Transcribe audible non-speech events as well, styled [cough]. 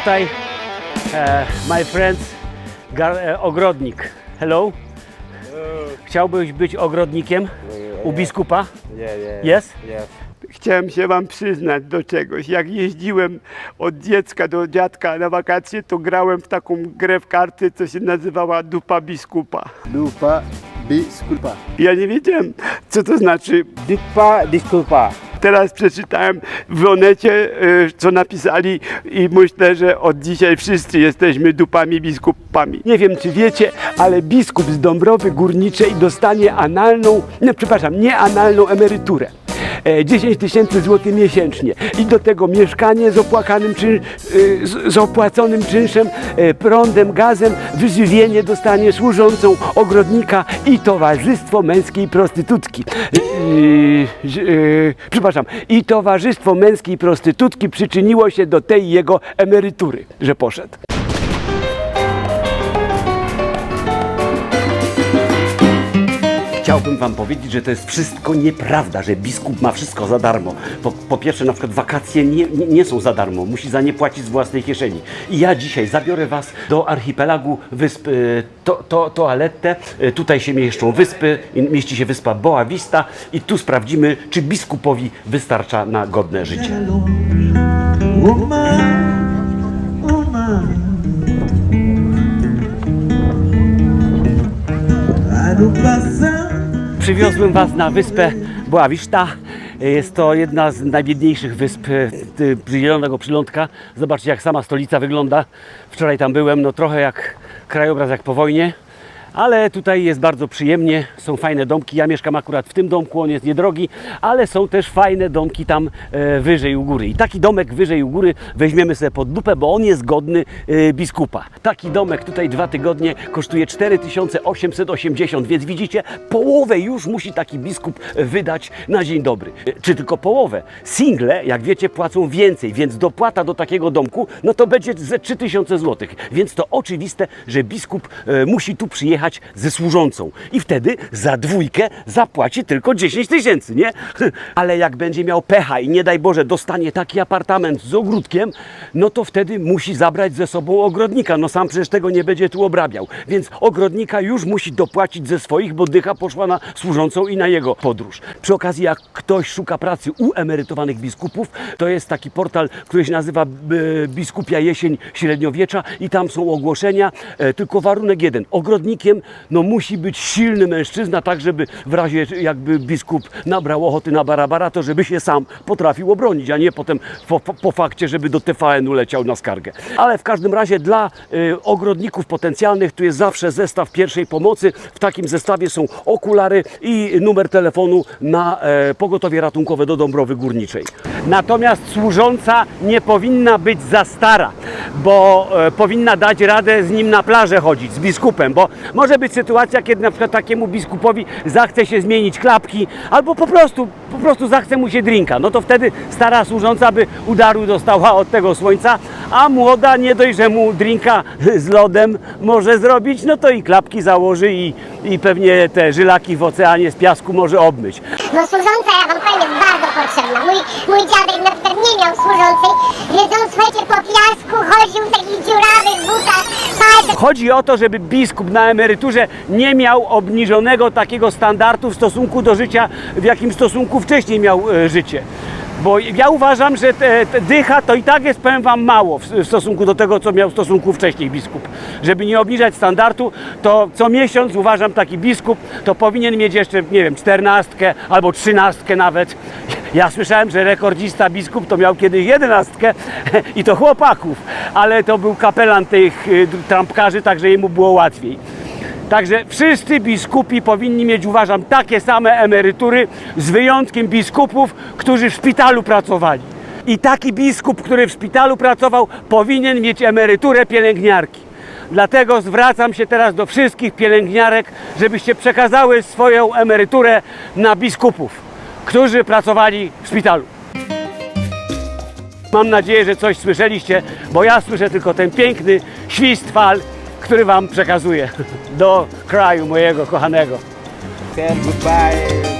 tutaj e, my friend gar, e, ogrodnik. Hello? Chciałbyś być ogrodnikiem u biskupa? Yeah, yeah. Yes? Yes. Chciałem się wam przyznać do czegoś. Jak jeździłem od dziecka do dziadka na wakacje, to grałem w taką grę w karty, co się nazywała dupa biskupa. Lupa bisculpa. Ja nie wiedziałem, co to znaczy. Dupa disculpa. Teraz przeczytałem w Onecie, y, co napisali i myślę, że od dzisiaj wszyscy jesteśmy dupami biskupami. Nie wiem, czy wiecie, ale biskup z Dąbrowy Górniczej dostanie analną, przepraszam, nie analną emeryturę. E, 10 tysięcy złotych miesięcznie i do tego mieszkanie z opłakanym czyn, y, z, opłaconym czynszem, e, prądem, gazem, wyżywienie dostanie służącą ogrodnika i towarzystwo męskiej prostytutki. Przepraszam, i towarzystwo męskiej prostytutki przyczyniło się do tej jego emerytury, że poszedł. Chciałbym wam powiedzieć, że to jest wszystko nieprawda, że biskup ma wszystko za darmo. Po, po pierwsze, na przykład wakacje nie, nie, są za darmo, musi za nie płacić z własnej kieszeni. I ja dzisiaj zabiorę was do archipelagu wysp y, to, to, Toalette. Y, Tutaj się mieszczą wyspy, mieści się wyspa Boa Vista i tu sprawdzimy, czy biskupowi wystarcza na godne życie. Do passar. Przywiozłem Was na wyspę Boa Vista. Jest to jedna z najbiedniejszych wysp e, zielonego przylądka. Zobaczcie, jak sama stolica wygląda. Wczoraj tam byłem, no trochę jak krajobraz, jak po wojnie. Ale tutaj jest bardzo przyjemnie, są fajne domki. Ja mieszkam akurat w tym domku, on jest niedrogi, ale są też fajne domki tam e, wyżej u góry. I taki domek wyżej u góry weźmiemy sobie pod lupę, bo on jest godny e, biskupa. Taki domek tutaj dwa tygodnie kosztuje 4880, więc widzicie, połowę już musi taki biskup wydać na dzień dobry. E, Czy tylko połowę? Single, jak wiecie, płacą więcej, więc dopłata do takiego domku, no to będzie ze 3000 zł. Więc to oczywiste, że biskup musi tu przyjechać ze służącą. I wtedy za dwójkę zapłaci tylko 10 tysięcy, nie? [laughs] Ale jak będzie miał pecha i nie daj Boże dostanie taki apartament z ogródkiem, no to wtedy musi zabrać ze sobą ogrodnika. No sam przecież tego nie będzie tu obrabiał. Więc ogrodnika już musi dopłacić ze swoich, bo dycha poszła na służącą i na jego podróż. Przy okazji, jak ktoś szuka pracy u emerytowanych biskupów, to jest taki portal, który się nazywa e, Biskupia Jesień Średniowiecza i tam są ogłoszenia. E, tylko warunek jeden. No, musi być silny mężczyzna, tak żeby w razie jakby biskup nabrał ochoty na barabara, to żeby się sam potrafił obronić, a nie potem po, po, po fakcie, żeby do TVN-u leciał na skargę. Ale w każdym razie dla e, ogrodników potencjalnych tu jest zawsze zestaw pierwszej pomocy. W takim zestawie są okulary i numer telefonu na e, pogotowie ratunkowe do Dąbrowy Górniczej. Natomiast służąca nie powinna być za stara, bo e, powinna dać radę z nim na plażę chodzić, z biskupem, bo może być sytuacja, kiedy na przykład takiemu biskupowi zachce się zmienić klapki, albo po prostu, po prostu zachce mu się drinka. No to wtedy stara służąca by udaru dostała od tego słońca, a młoda nie dość, że mu drinka [laughs] z lodem może zrobić, no to i klapki założy i, i pewnie te żylaki w oceanie z piasku może obmyć. No służąca, ja wam powiem, jest bardzo potrzebna. Mój, mój dziadek na przykład nie miał służącej, więc on, słuchajcie, po piasku chodził w takich dziurawych butach. Chodzi o to, żeby biskup na emeryturze nie miał obniżonego takiego standardu w stosunku do życia, w jakim stosunku wcześniej miał e, życie. Bo ja uważam, że te, te dycha to i tak jest, powiem wam, mało w, w stosunku do tego, co miał w stosunku wcześniej biskup. Żeby nie obniżać standardu, to co miesiąc uważam taki biskup, to powinien mieć jeszcze, nie wiem, czternastkę albo trzynastkę nawet. Ja słyszałem, że rekordzista biskup to miał kiedyś jedenastkę [laughs] i to chłopaków, ale to był kapelan tych y, trampkarzy, także jemu było łatwiej. Także wszyscy biskupi powinni mieć, uważam, takie same emerytury, z wyjątkiem biskupów, którzy w szpitalu pracowali. I taki biskup, który w szpitalu pracował, powinien mieć emeryturę pielęgniarki. Dlatego zwracam się teraz do wszystkich pielęgniarek, żebyście przekazały swoją emeryturę na biskupów, którzy pracowali w szpitalu. Mam nadzieję, że coś słyszeliście, bo ja słyszę tylko ten piękny świst fal, który Wam przekazuję do kraju mojego kochanego. Goodbye.